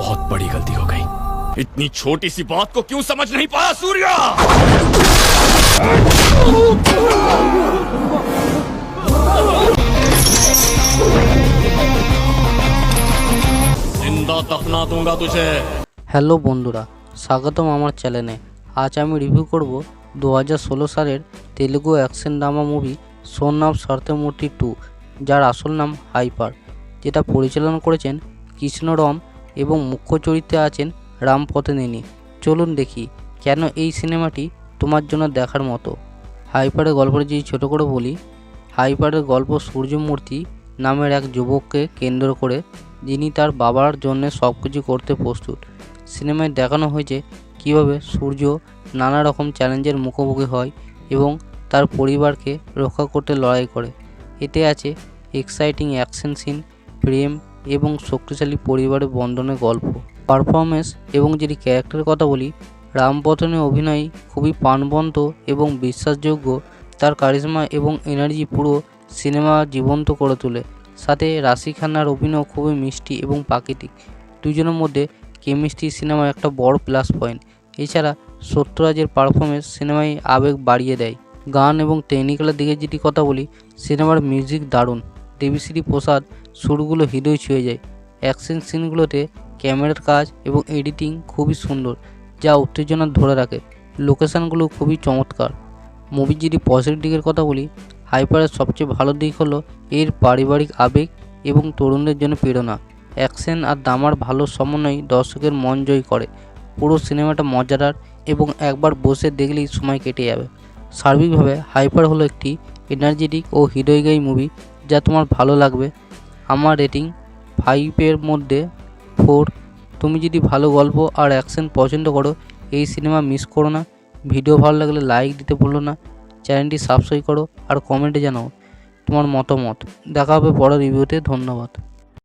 बहुत बड़ी गलती हो गई इतनी छोटी सी बात को क्यों समझ नहीं पाया सूर्या जिंदा दफना दूंगा तुझे হ্যালো বন্ধুরা স্বাগতম আমার চ্যানেলে আজ আমি রিভিউ করব দু হাজার ষোলো সালের Telugu action drama movie Sonam সর্তেমূর্তি two যার আসল নাম হাইপার যেটা পরিচালনা করেছেন কৃষ্ণরম এবং মুখ্য চরিত্রে আছেন রাম চলুন দেখি, কেন এই সিনেমাটি তোমার জন্য দেখার মতো? হাইপারের গল্পটা যদি ছোটো করে বলি, হাইপারের গল্প সূর্যমূর্তি নামের এক যুবককে কেন্দ্র করে যিনি তার বাবার জন্য সব কিছু করতে প্রস্তুত। সিনেমায় দেখানো হয়েছে কীভাবে সূর্য নানা রকম চ্যালেঞ্জের মুখোমুখি হয় এবং তার পরিবারকে রক্ষা করতে লড়াই করে। এতে আছে এক্সাইটিং অ্যাকশন সিন, প্রেম এবং শক্তিশালী পরিবারের বন্ধনের গল্প পারফরমেন্স এবং যদি ক্যারেক্টারের কথা বলি রামপথনের অভিনয় খুবই প্রাণবন্ত এবং বিশ্বাসযোগ্য। তার কারিশমা এবং এনার্জি পুরো সিনেমা জীবন্ত করে তোলে। সাথে রাশি খান্নার অভিনয় খুবই মিষ্টি এবং প্রাকৃতিক। দুজনের মধ্যে কেমিস্ট্রি সিনেমার একটা বড় প্লাস পয়েন্ট এছাড়া সত্যরাজের পারফরমেন্স সিনেমায় আবেগ বাড়িয়ে দেয়। গান এবং টেকনিক্যালের দিকে যদি কথা বলি সিনেমার মিউজিক দারুণ। দেবীশ্রী প্রসাদ সুরগুলো হৃদয় ছুঁয়ে যায়। অ্যাকশন সিনগুলোতে ক্যামেরার কাজ এবং এডিটিং খুবই সুন্দর, যা উত্তেজনা ধরে রাখে। লোকেশানগুলো খুবই চমৎকার। মুভির যদি পজিটিভ দিকের কথা বলি, হাইপারের সবচেয়ে ভালো দিক হলো এর পারিবারিক আবেগ এবং তরুণদের জন্য প্রেরণা। অ্যাকশন আর দামার ভালো সমন্বয় দর্শকের মন জয় করে। পুরো সিনেমাটা মজাদার এবং একবার বসে দেখলেই সময় কেটে যাবে। সার্বিকভাবে হাইপার হলো একটি এনার্জেটিক ও হৃদয়গায়ী মুভি যা তোমার ভালো লাগবে। আমার রেটিং ফাইভের মধ্যে ফোর তুমি যদি ভালো গল্প আর অ্যাকশন পছন্দ করো, এই সিনেমা মিস করো না। ভিডিও ভালো লাগলে লাইক দিতে ভুলো না। চ্যানেলটি সাবস্ক্রাইব করো আর কমেন্টে জানাও তোমার মতামত। দেখা হবে পরের রিভিউতে ধন্যবাদ।